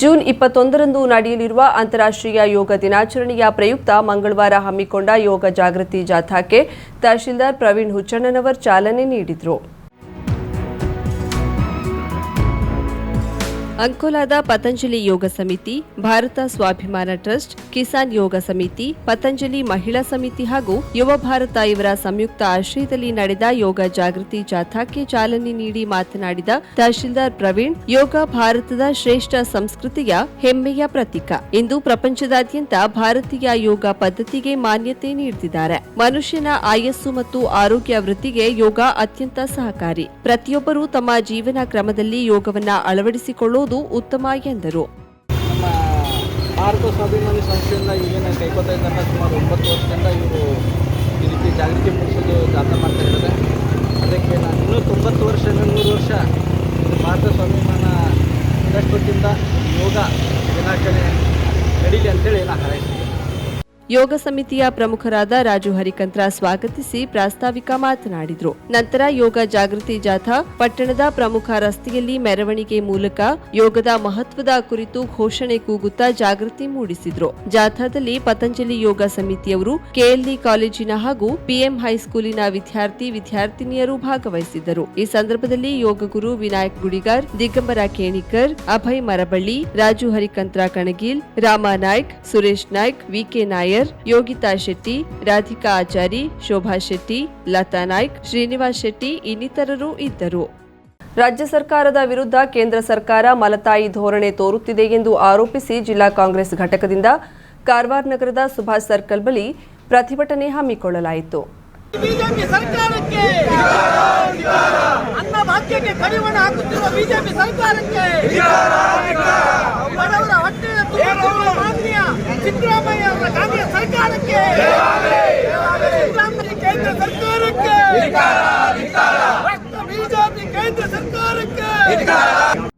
June ಇಪ್ಪತ್ತೊಂದರಂದು ನಡೆಯಲಿರುವ ಅಂತಾರಾಷ್ಟ್ರೀಯ ಯೋಗ ದಿನಾಚರಣೆಯ ಪ್ರಯುಕ್ತ ಮಂಗಳವಾರ ಹಮ್ಮಿಕೊಂಡ ಯೋಗ ಜಾಗೃತಿ ಜಾಥಾಕ್ಕೆ ತಹಶೀಲ್ದಾರ್ ಪ್ರವೀಣ್ ಹುಚ್ಚಣ್ಣನವರ್ ಚಾಲನೆ ನೀಡಿದರು. ಅಂಕೋಲಾದ ಪತಂಜಲಿ ಯೋಗ ಸಮಿತಿ, ಭಾರತ ಸ್ವಾಭಿಮಾನ ಟ್ರಸ್ಟ್, ಕಿಸಾನ್ ಯೋಗ ಸಮಿತಿ, ಪತಂಜಲಿ ಮಹಿಳಾ ಸಮಿತಿ ಹಾಗೂ ಯುವ ಭಾರತ ಇವರ ಸಂಯುಕ್ತ ಆಶ್ರಯದಲ್ಲಿ ನಡೆದ ಯೋಗ ಜಾಗೃತಿ ಜಾಥಾಕ್ಕೆ ಚಾಲನೆ ನೀಡಿ ಮಾತನಾಡಿದ ತಹಶೀಲ್ದಾರ್ ಪ್ರವೀಣ್, ಯೋಗ ಭಾರತದ ಶ್ರೇಷ್ಠ ಸಂಸ್ಕೃತಿಯ ಹೆಮ್ಮೆಯ ಪ್ರತೀಕ. ಇಂದು ಪ್ರಪಂಚದಾದ್ಯಂತ ಭಾರತೀಯ ಯೋಗ ಪದ್ಧತಿಗೆ ಮಾನ್ಯತೆ ನೀಡುತ್ತಿದ್ದಾರೆ ಮನುಷ್ಯನ ಆಯಸ್ಸು ಮತ್ತು ಆರೋಗ್ಯ ವೃತ್ತಿಗೆ ಯೋಗ ಅತ್ಯಂತ ಸಹಕಾರಿ. ಪ್ರತಿಯೊಬ್ಬರೂ ತಮ್ಮ ಜೀವನ ಕ್ರಮದಲ್ಲಿ ಯೋಗವನ್ನ ಅಳವಡಿಸಿಕೊಳ್ಳುವುದು ಉತ್ತಮ ಎಂದರು. ಭಾರತ ಸ್ವಾಭಿಮಾನಿ ಸಂಸ್ಥೆಯಿಂದ ಈಗೇನು ಇದ್ದಾರೆ ಸುಮಾರು ಒಂಬತ್ತು ವರ್ಷದಿಂದ ಇವರು ಈ ರೀತಿ ಜಾಗೃತಿ ಮೂಡಿಸೋದು ಜಾಥಾ ಮಾಡ್ತಾ ಇದ್ದಾರೆ. ಅದಕ್ಕೆ ನಾನು ಇನ್ನೂ ತೊಂಬತ್ತು ವರ್ಷ ನೂರು ವರ್ಷ ಭಾರತ ಸ್ವಾಭಿಮಾನ ವತಿಯಿಂದ ಯೋಗ ದಿನಾಚರಣೆ ನಡೀಲಿ ಅಂತೇಳಿ ನಾನು ಹಾರೈಸ್ತೀನಿ. ಯೋಗ ಸಮಿತಿಯ ಪ್ರಮುಖರಾದ ರಾಜು ಹರಿಕಂತ್ರ ಸ್ವಾಗತಿಸಿ ಪ್ರಾಸ್ತಾವಿಕ ಮಾತನಾಡಿದರು. ನಂತರ ಯೋಗ ಜಾಗೃತಿ ಜಾಥಾ ಪಟ್ಟಣದ ಪ್ರಮುಖ ರಸ್ತೆಯಲ್ಲಿ ಮೆರವಣಿಗೆ ಮೂಲಕ ಯೋಗದ ಮಹತ್ವದ ಕುರಿತು ಘೋಷಣೆ ಕೂಗುತ್ತಾ ಜಾಗೃತಿ ಮೂಡಿಸಿದ್ರು. ಜಾಥಾದಲ್ಲಿ ಪತಂಜಲಿ ಯೋಗ ಸಮಿತಿಯವರು ಕೆಎಲ್ಇ ಕಾಲೇಜಿನ ಹಾಗೂ ಪಿಎಂ ಹೈಸ್ಕೂಲಿನ ವಿದ್ಯಾರ್ಥಿ ವಿದ್ಯಾರ್ಥಿನಿಯರು ಭಾಗವಹಿಸಿದ್ದರು. ಈ ಸಂದರ್ಭದಲ್ಲಿ ಯೋಗ ಗುರು ವಿನಾಯಕ್ ಗುಡಿಗಾರ್, ದಿಗಂಬರ ಕೇಣಿಕರ್, ಅಭಯ್ ಮರಬಳ್ಳಿ, ರಾಜು ಹರಿಕಂತ್ರ ಕಣಗೀಲ್, ರಾಮ ನಾಯ್ಕ್, ಸುರೇಶ್ ನಾಯ್ಕ್ ವಿಕೆ ನಾಯರ್ ಯೋಗಿತಾ ಶೆಟ್ಟಿ, ರಾಧಿಕಾ ಆಚಾರಿ, ಶೋಭಾ ಶೆಟ್ಟಿ, ಲತಾ ನಾಯ್ಕ್, ಶ್ರೀನಿವಾಸ್ ಶೆಟ್ಟಿ ಇನ್ನಿತರರು ಇದ್ದರು. ರಾಜ್ಯ ಸರ್ಕಾರದ ವಿರುದ್ಧ ಕೇಂದ್ರ ಸರ್ಕಾರ ಮಲತಾಯಿ ಧೋರಣೆ ತೋರುತ್ತಿದೆ ಎಂದು ಆರೋಪಿಸಿ ಜಿಲ್ಲಾ ಕಾಂಗ್ರೆಸ್ ಘಟಕದಿಂದ ಕಾರವಾರ ನಗರದ ಸುಭಾಷ್ ಸರ್ಕಲ್ ಬಳಿ ಪ್ರತಿಭಟನೆ ಹಮ್ಮಿಕೊಳ್ಳಲಾಯಿತು. ಬಿಜೆಪಿ ಸರ್ಕಾರಕ್ಕೆ ಅನ್ನ ಭಾಗ್ಯಕ್ಕೆ ಕಡಿವಾಣ ಹಾಕುತ್ತಿರುವ ಬಿಜೆಪಿ ಸರ್ಕಾರಕ್ಕೆ ಬಡವರ ಹೊಟ್ಟೆ ತುಂಬುತ್ತಿರುವ ಮಾನ್ಯ ಸಿದ್ದರಾಮಯ್ಯ ಅವರ ಕಾಂಗ್ರೆಸ್ ಸರ್ಕಾರಕ್ಕೆ. ಸಿದ್ದರಾಮಯ್ಯ ಕೇಂದ್ರ ಸರ್ಕಾರಕ್ಕೆ ಬಿಜೆಪಿ ಕೇಂದ್ರ ಸರ್ಕಾರಕ್ಕೆ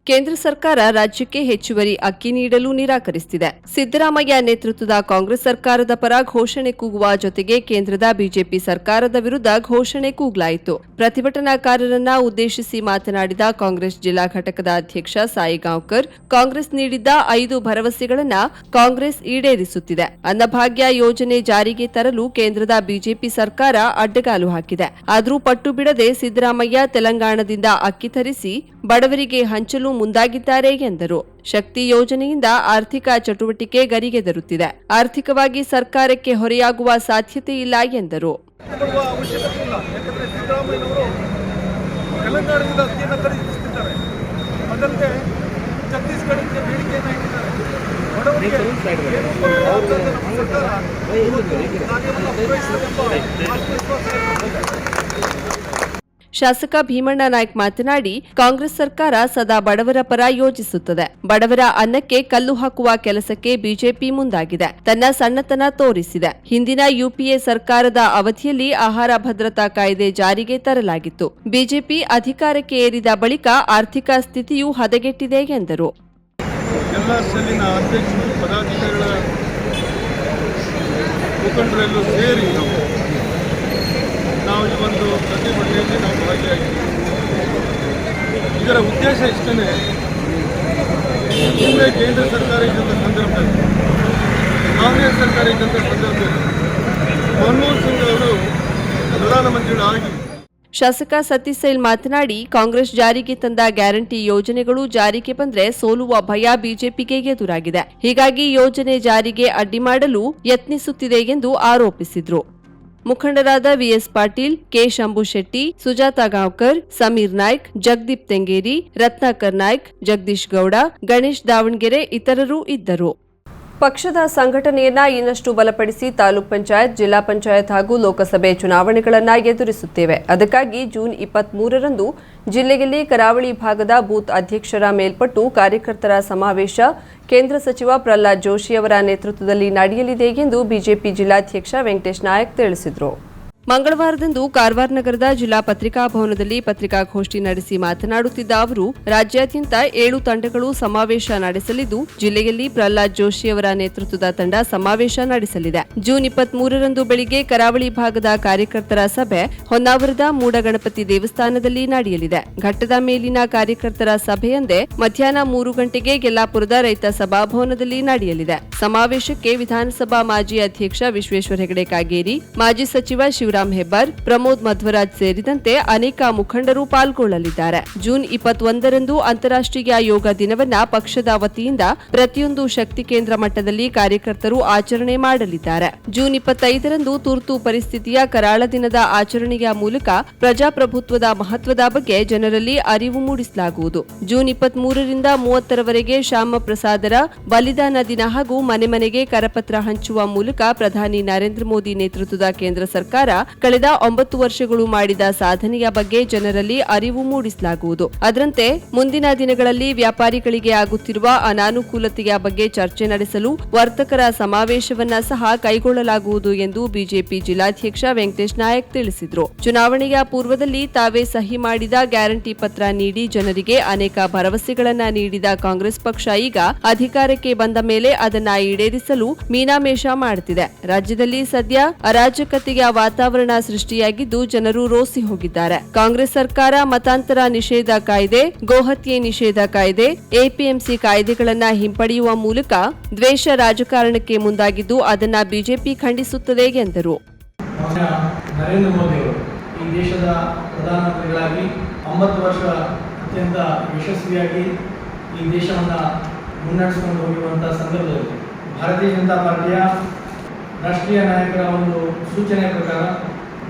ಕೇಂದ್ರ ಸರ್ಕಾರ ರಾಜ್ಯಕ್ಕೆ ಹೆಚ್ಚುವರಿ ಅಕ್ಕಿ ನೀಡಲು ನಿರಾಕರಿಸಿದೆ ಸಿದ್ದರಾಮಯ್ಯ ನೇತೃತ್ವದ ಕಾಂಗ್ರೆಸ್ ಸರ್ಕಾರದ ಪರ ಘೋಷಣೆ ಕೂಗುವ ಜೊತೆಗೆ ಕೇಂದ್ರದ ಬಿಜೆಪಿ ಸರ್ಕಾರದ ವಿರುದ್ಧ ಘೋಷಣೆ ಕೂಗಲಾಯಿತು. ಪ್ರತಿಭಟನಾಕಾರರನ್ನ ಉದ್ದೇಶಿಸಿ ಮಾತನಾಡಿದ ಕಾಂಗ್ರೆಸ್ ಜಿಲ್ಲಾ ಘಟಕದ ಅಧ್ಯಕ್ಷ ಸಾಯಿಗಾಂವ್ಕರ್, ಕಾಂಗ್ರೆಸ್ ನೀಡಿದ್ದ ಐದು ಭರವಸೆಗಳನ್ನ ಕಾಂಗ್ರೆಸ್ ಈಡೇರಿಸುತ್ತಿದೆ. ಅನ್ನಭಾಗ್ಯ ಯೋಜನೆ ಜಾರಿಗೆ ತರಲು ಕೇಂದ್ರದ ಬಿಜೆಪಿ ಸರ್ಕಾರ ಅಡ್ಡಗಾಲು ಹಾಕಿದೆ. ಆದರೂ ಪಟ್ಟು ಬಿಡದೆ ಸಿದ್ದರಾಮಯ್ಯ ತೆಲಂಗಾಣದಿಂದ ಅಕ್ಕಿ ತರಿಸಿ ಬಡವರಿಗೆ ಹಂಚಲು ಮುಂದಾಗಿದ್ದಾರೆ ಎಂದರು. ಶಕ್ತಿ ಯೋಜನೆಯಿಂದ ಆರ್ಥಿಕ ಚಟುವಟಿಕೆ ಗರಿಗೆದರುತ್ತಿದೆ ಆರ್ಥಿಕವಾಗಿ ಸರ್ಕಾರಕ್ಕೆ ಹೊರೆಯಾಗುವ ಸಾಧ್ಯತೆ ಇಲ್ಲ ಎಂದರು. ಶಾಸಕ ಭೀಮಣ್ಣ ನಾಯ್ಕ ಮಾತನಾಡಿ, ಕಾಂಗ್ರೆಸ್ ಸರ್ಕಾರ ಸದಾ ಬಡವರ ಪರ ಯೋಜಿಸುತ್ತದೆ ಬಡವರ ಅನ್ನಕ್ಕೆ ಕಲ್ಲು ಹಾಕುವ ಕೆಲಸಕ್ಕೆ ಬಿಜೆಪಿ ಮುಂದಾಗಿದೆ. ತನ್ನ ಸಣ್ಣತನ ತೋರಿಸಿದೆ. ಹಿಂದಿನ ಯುಪಿಎ ಸರ್ಕಾರದ ಅವಧಿಯಲ್ಲಿ ಆಹಾರ ಭದ್ರತಾ ಕಾಯ್ದೆ ಜಾರಿಗೆ ತರಲಾಗಿತ್ತು. ಬಿಜೆಪಿ ಅಧಿಕಾರಕ್ಕೆ ಏರಿದ ಬಳಿಕ ಆರ್ಥಿಕ ಸ್ಥಿತಿಯು ಹದಗೆಟ್ಟಿದೆ ಎಂದರು. ಮುಖಂಡರೆಲ್ಲೂ ಸೇರಿ ಈ ಒಂದು ಪ್ರತಿಭಟನೆಯಲ್ಲಿ ನಾವು ಭಾಗಿಯಾಗಿದ್ದೀವಿ ಇದರ ಉದ್ದೇಶ ಇಷ್ಟೇ ಹಿಂದೆ ಕೇಂದ್ರ ಸರ್ಕಾರ ಇದ್ದಂಥ ಸಂದರ್ಭದಲ್ಲಿ, ಕಾಂಗ್ರೆಸ್ ಸರ್ಕಾರ ಇದ್ದಂಥ ಸಂದರ್ಭದಲ್ಲಿ ಮನಮೋಹನ್ ಸಿಂಗ್ ಅವರು ಪ್ರಧಾನಮಂತ್ರಿಗಳಾಗಿ ಶಾಸಕ ಸತೀಶ್ ಸೈಲ್ ಮಾತನಾಡಿ, ಕಾಂಗ್ರೆಸ್ ಜಾರಿಗೆ ತಂದ ಗ್ಯಾರಂಟಿ ಯೋಜನೆಗಳು ಜಾರಿಗೆ ಬಂದ್ರೆ ಸೋಲುವ ಭಯ ಬಿಜೆಪಿಗೆ ಎದುರಾಗಿದೆ. ಹೀಗಾಗಿ ಯೋಜನೆ ಜಾರಿಗೆ ಅಡ್ಡಿ ಮಾಡಲು ಯತ್ನಿಸುತ್ತಿದೆ ಎಂದು ಆರೋಪಿಸಿದ್ರು. ಮುಖಂಡರಾದ ವಿಎಸ್ ಪಾಟೀಲ್, ಕೆ ಶಂಭು ಶೆಟ್ಟಿ ಸುಜಾತಾ ಗಾಂವ್ಕರ್, ಸಮೀರ್ ನಾಯ್ಕ್, ಜಗದೀಪ್ ತೆಂಗೇರಿ, ರತ್ನಾಕರ್ ನಾಯ್ಕ್, ಜಗದೀಶ್ ಗೌಡ, ಗಣೇಶ್ ದಾವಣಗೆರೆ ಇತರರು ಇದ್ದರು. ಪಕ್ಷದ ಸಂಘಟನೆಯನ್ನ ಇನ್ನಷ್ಟು ಬಲಪಡಿಸಿ ತಾಲೂಕ್ ಪಂಚಾಯತ್, ಜಿಲ್ಲಾ ಪಂಚಾಯತ್ ಹಾಗೂ ಲೋಕಸಭೆ ಚುನಾವಣೆಗಳನ್ನು ಎದುರಿಸುತ್ತೇವೆ. ಅದಕ್ಕಾಗಿ ಜೂನ್ ಇಪ್ಪತ್ಮೂರರಂದು ಜಿಲ್ಲೆಯಲ್ಲಿ ಕರಾವಳಿ ಭಾಗದ ಬೂತ್ ಅಧ್ಯಕ್ಷರ ಮೇಲ್ಪಟ್ಟು ಕಾರ್ಯಕರ್ತರ ಸಮಾವೇಶ ಕೇಂದ್ರ ಸಚಿವ ಪ್ರಹ್ಲಾದ್ ಜೋಶಿ ಅವರ ನೇತೃತ್ವದಲ್ಲಿ ನಡೆಯಲಿದೆ ಎಂದು ಬಿಜೆಪಿ ಜಿಲ್ಲಾಧ್ಯಕ್ಷ ವೆಂಕಟೇಶ್ ನಾಯಕ್ ತಿಳಿಸಿದರು. ಮಂಗಳವಾರದಂದು ಕಾರವಾರ ನಗರದ ಜಿಲ್ಲಾ ಪತ್ರಿಕಾ ಭವನದಲ್ಲಿ ಪತ್ರಿಕಾಗೋಷ್ಠಿ ನಡೆಸಿ ಮಾತನಾಡುತ್ತಿದ್ದ ಅವರು, ರಾಜ್ಯಾದ್ಯಂತ ಏಳು ತಂಡಗಳು ಸಮಾವೇಶ ನಡೆಸಲಿದ್ದು, ಜಿಲ್ಲೆಯಲ್ಲಿ ಪ್ರಹ್ಲಾದ್ ಜೋಶಿ ಅವರ ನೇತೃತ್ವದ ತಂಡ ಸಮಾವೇಶ ನಡೆಸಲಿದೆ. ಜೂನ್ ಇಪ್ಪತ್ಮೂರರಂದು ಬೆಳಿಗ್ಗೆ ಕರಾವಳಿ ಭಾಗದ ಕಾರ್ಯಕರ್ತರ ಸಭೆ ಹೊನ್ನಾವರದ ಮೂಡಗಣಪತಿ ದೇವಸ್ಥಾನದಲ್ಲಿ ನಡೆಯಲಿದೆ. ಘಟ್ಟದ ಮೇಲಿನ ಕಾರ್ಯಕರ್ತರ ಸಭೆಯಂದೇ ಮಧ್ಯಾಹ್ನ ಮೂರು ಗಂಟೆಗೆ ಯಲ್ಲಾಪುರದ ರೈತ ಸಭಾಭವನದಲ್ಲಿ ನಡೆಯಲಿದೆ. ಸಮಾವೇಶಕ್ಕೆ ವಿಧಾನಸಭಾ ಮಾಜಿ ಅಧ್ಯಕ್ಷ ವಿಶ್ವೇಶ್ವರ ಹೆಗಡೆ ಕಾಗೇರಿ, ಮಾಜಿ ಸಚಿವ ಶಿವರಾಂ ಹೆಬ್ಬಾರ್, ಪ್ರಮೋದ್ ಮಧ್ವರಾಜ್ ಸೇರಿದಂತೆ ಅನೇಕ ಮುಖಂಡರು ಪಾಲ್ಗೊಳ್ಳಲಿದ್ದಾರೆ. ಜೂನ್ ಇಪ್ಪತ್ತೊಂದರಂದು ಅಂತಾರಾಷ್ಟ್ರೀಯ ಯೋಗ ದಿನವನ್ನ ಪಕ್ಷದ ವತಿಯಿಂದ ಪ್ರತಿಯೊಂದು ಶಕ್ತಿ ಕೇಂದ್ರ ಮಟ್ಟದಲ್ಲಿ ಕಾರ್ಯಕರ್ತರು ಆಚರಣೆ ಮಾಡಲಿದ್ದಾರೆ. ಜೂನ್ ಇಪ್ಪತ್ತೈದರಂದು ತುರ್ತು ಪರಿಸ್ಥಿತಿಯ ಕರಾಳ ದಿನದ ಆಚರಣೆಯ ಮೂಲಕ ಪ್ರಜಾಪ್ರಭುತ್ವದ ಮಹತ್ವದ ಬಗ್ಗೆ ಜನರಲ್ಲಿ ಅರಿವು ಮೂಡಿಸಲಾಗುವುದು. ಜೂನ್ ಇಪ್ಪತ್ಮೂರರಿಂದ ಮೂವತ್ತರವರೆಗೆ ಶ್ಯಾಮ ಪ್ರಸಾದರ ಬಲಿದಾನ ದಿನ ಹಾಗೂ ಮನೆ ಮನೆಗೆ ಕರಪತ್ರ ಹಂಚುವ ಮೂಲಕ ಪ್ರಧಾನಿ ನರೇಂದ್ರ ಮೋದಿ ನೇತೃತ್ವದ ಕೇಂದ್ರ ಸರ್ಕಾರ ಕಳೆದ ಒಂಬತ್ತು ವರ್ಷಗಳು ಮಾಡಿದ ಸಾಧನೆಯ ಬಗ್ಗೆ ಜನರಲ್ಲಿ ಅರಿವು ಮೂಡಿಸಲಾಗುವುದು. ಅದರಂತೆ, ಮುಂದಿನ ದಿನಗಳಲ್ಲಿ ವ್ಯಾಪಾರಿಗಳಿಗೆ ಆಗುತ್ತಿರುವ ಅನಾನುಕೂಲತೆಯ ಬಗ್ಗೆ ಚರ್ಚೆ ನಡೆಸಲು ವರ್ತಕರ ಸಮಾವೇಶವನ್ನ ಸಹ ಕೈಗೊಳ್ಳಲಾಗುವುದು ಎಂದು ಬಿಜೆಪಿ ಜಿಲ್ಲಾಧ್ಯಕ್ಷ ವೆಂಕಟೇಶ್ ನಾಯಕ್ ತಿಳಿಸಿದರು. ಚುನಾವಣೆಯ ಪೂರ್ವದಲ್ಲಿ ತಾವೇ ಸಹಿ ಮಾಡಿದ ಗ್ಯಾರಂಟಿ ಪತ್ರ ನೀಡಿ ಜನರಿಗೆ ಅನೇಕ ಭರವಸೆಗಳನ್ನ ನೀಡಿದ ಕಾಂಗ್ರೆಸ್ ಪಕ್ಷ ಈಗ ಅಧಿಕಾರಕ್ಕೆ ಬಂದ ಮೇಲೆ ಅದನ್ನ ಈಡೇರಿಸಲು ಮೀನಾಮೇಷ ಮಾಡುತ್ತಿದೆ ರಾಜ್ಯದಲ್ಲಿ ಸದ್ಯ ಅರಾಜಕತೆಯ ವಾತಾವರಣ ಸೃಷ್ಟಿಯಾಗಿದ್ದು ಜನರು ರೋಸಿ ಹೋಗಿದ್ದಾರೆ. ಕಾಂಗ್ರೆಸ್ ಸರ್ಕಾರ ಮತಾಂತರ ನಿಷೇಧ ಕಾಯ್ದೆ, ಗೋಹತ್ಯೆ ನಿಷೇಧ ಕಾಯ್ದೆ, ಎಪಿಎಂಸಿ ಕಾಯ್ದೆಗಳನ್ನ ಹಿಂಪಡೆಯುವ ಮೂಲಕ ದ್ವೇಷ ರಾಜಕಾರಣಕ್ಕೆ ಮುಂದಾಗಿದ್ದು ಅದನ್ನ ಬಿಜೆಪಿ ಖಂಡಿಸುತ್ತದೆ ಎಂದರು. ನರೇಂದ್ರ ಮೋದಿ ಈ ದೇಶದ ಪ್ರಧಾನಮಂತ್ರಿಗಳಾಗಿ ಒಂಬತ್ತು ವರ್ಷ ಅತ್ಯಂತ ಯಶಸ್ವಿಯಾಗಿ ಈ ದೇಶವನ್ನು ಮುನ್ನಡೆಸಿಕೊಂಡು ಹೋಗಿರುವಂತಹ ಸಂದರ್ಭದಲ್ಲಿ ಭಾರತೀಯ ಜನತಾ ಪಾರ್ಟಿಯ ರಾಷ್ಟ್ರೀಯ ನಾಯಕರ ಒಂದು ಸೂಚನೆ ಪ್ರಕಾರ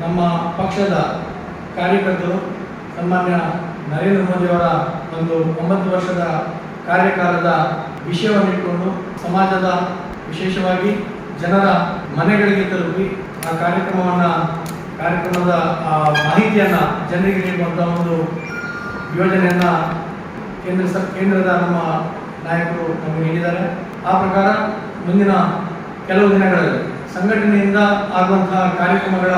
ನಮ್ಮ ಪಕ್ಷದ ಕಾರ್ಯಕರ್ತರು ಸನ್ಮಾನ್ಯ ನರೇಂದ್ರ ಮೋದಿಯವರ ಒಂದು ಒಂಬತ್ತು ವರ್ಷದ ಕಾರ್ಯಕಾಲದ ವಿಷಯವನ್ನಿಟ್ಟುಕೊಂಡು ಸಮಾಜದ ವಿಶೇಷವಾಗಿ ಜನರ ಮನೆಗಳಿಗೆ ತಲುಪಿ ಆ ಕಾರ್ಯಕ್ರಮವನ್ನು, ಕಾರ್ಯಕ್ರಮದ ಆ ಮಾಹಿತಿಯನ್ನು ಜನರಿಗೆ ನೀಡುವಂಥ ಒಂದು ಯೋಜನೆಯನ್ನು ಕೇಂದ್ರ ಸ ಕೇಂದ್ರದ ನಮ್ಮ ನಾಯಕರು ನಮಗೆ ನೀಡಿದ್ದಾರೆ. ಆ ಪ್ರಕಾರ ಮುಂದಿನ ಕೆಲವು ದಿನಗಳಲ್ಲಿ ಸಂಘಟನೆಯಿಂದ ಆಗುವಂತಹ ಕಾರ್ಯಕ್ರಮಗಳ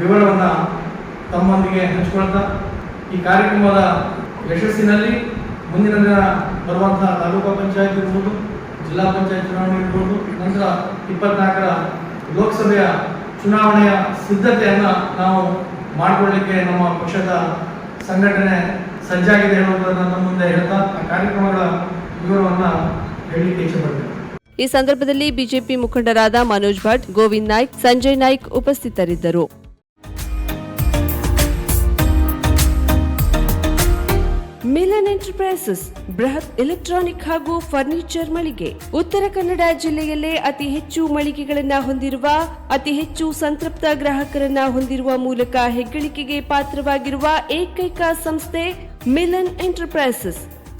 ವಿವರವನ್ನು ತಮ್ಮೊಂದಿಗೆ ಹಂಚಿಕೊಳ್ತಾ, ಈ ಕಾರ್ಯಕ್ರಮದ ಯಶಸ್ಸಿನಲ್ಲಿ ಮುಂದಿನ ದಿನ ಬರುವಂತಹ ತಾಲೂಕು ಪಂಚಾಯತ್ ಇರ್ಬೋದು, ಜಿಲ್ಲಾ ಪಂಚಾಯತ್ ಚುನಾವಣೆ ಇರ್ಬೋದು, ನಂತರ ಇಪ್ಪತ್ನಾಲ್ಕರ ಲೋಕಸಭೆಯ ಚುನಾವಣೆಯ ಸಿದ್ಧತೆಯನ್ನು ನಾವು ಮಾಡಿಕೊಳ್ಳಲಿಕ್ಕೆ ನಮ್ಮ ಪಕ್ಷದ ಸಂಘಟನೆ ಸಜ್ಜಾಗಿದೆ ಹೇಳುವುದನ್ನು ನಮ್ಮ ಮುಂದೆ ಹೇಳ್ತಾ, ಆ ಕಾರ್ಯಕ್ರಮಗಳ ವಿವರವನ್ನು ಹೇಳಲಿಕ್ಕೆ ಇಚ್ಛೆಪಡ್ತೇನೆ ಈ ಸಂದರ್ಭದಲ್ಲಿ ಬಿಜೆಪಿ ಮುಖಂಡರಾದ ಮನೋಜ್ ಭಟ್, ಗೋವಿಂದ್ ನಾಯ್ಕ್, ಸಂಜಯ್ ನಾಯ್ಕ್ ಉಪಸ್ಥಿತರಿದ್ದರು. ಮಿಲನ್ ಎಂಟರ್ಪ್ರೈಸಸ್, ಬೃಹತ್ ಎಲೆಕ್ಟ್ರಾನಿಕ್ ಹಾಗೂ ಫರ್ನಿಚರ್ ಮಳಿಗೆ. ಉತ್ತರ ಕನ್ನಡ ಜಿಲ್ಲೆಯಲ್ಲೇ ಅತಿ ಹೆಚ್ಚು ಮಳಿಗೆಗಳನ್ನು ಹೊಂದಿರುವ, ಅತಿ ಹೆಚ್ಚು ಸಂತೃಪ್ತ ಗ್ರಾಹಕರನ್ನ ಹೊಂದಿರುವ ಮೂಲಕ ಹೆಗ್ಗಳಿಕೆಗೆ ಪಾತ್ರವಾಗಿರುವ ಏಕೈಕ ಸಂಸ್ಥೆ ಮಿಲನ್ ಎಂಟರ್ಪ್ರೈಸಸ್.